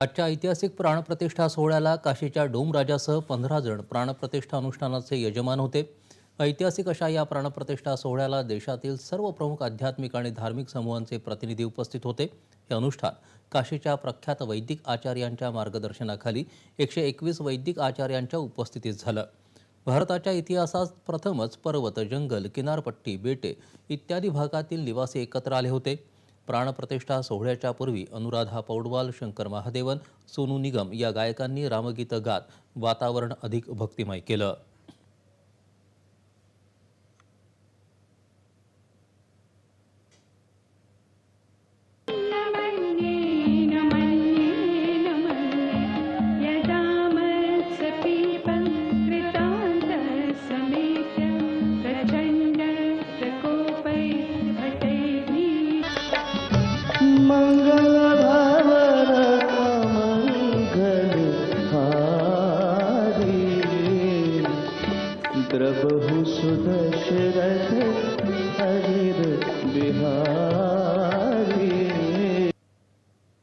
आजच्या ऐतिहासिक प्राणप्रतिष्ठा सोहळ्याला काशीच्या डोमराजासह पंधरा जण प्राणप्रतिष्ठा अनुष्ठानाचे यजमान होते. ऐतिहासिक अशा या प्राणप्रतिष्ठा सोहळ्याला देशातील सर्व प्रमुख आध्यात्मिक आणि धार्मिक समूहांचे प्रतिनिधी उपस्थित होते. हे अनुष्ठान काशीच्या प्रख्यात वैदिक आचार्यांच्या मार्गदर्शनाखाली एकशे एकवीस वैदिक आचार्यांच्या उपस्थितीत झालं. भारताच्या इतिहासात प्रथमच पर्वत जंगल किनारपट्टी बेटे इत्यादी भागातील निवासी एकत्र आले होते. प्राणप्रतिष्ठा सोहळ्याच्या पूर्वी अनुराधा पौडवाल शंकर महादेवन सोनू निगम या गायकांनी रामगीतं गात वातावरण अधिक भक्तिमय केलं. द्रबहु सुदशरथ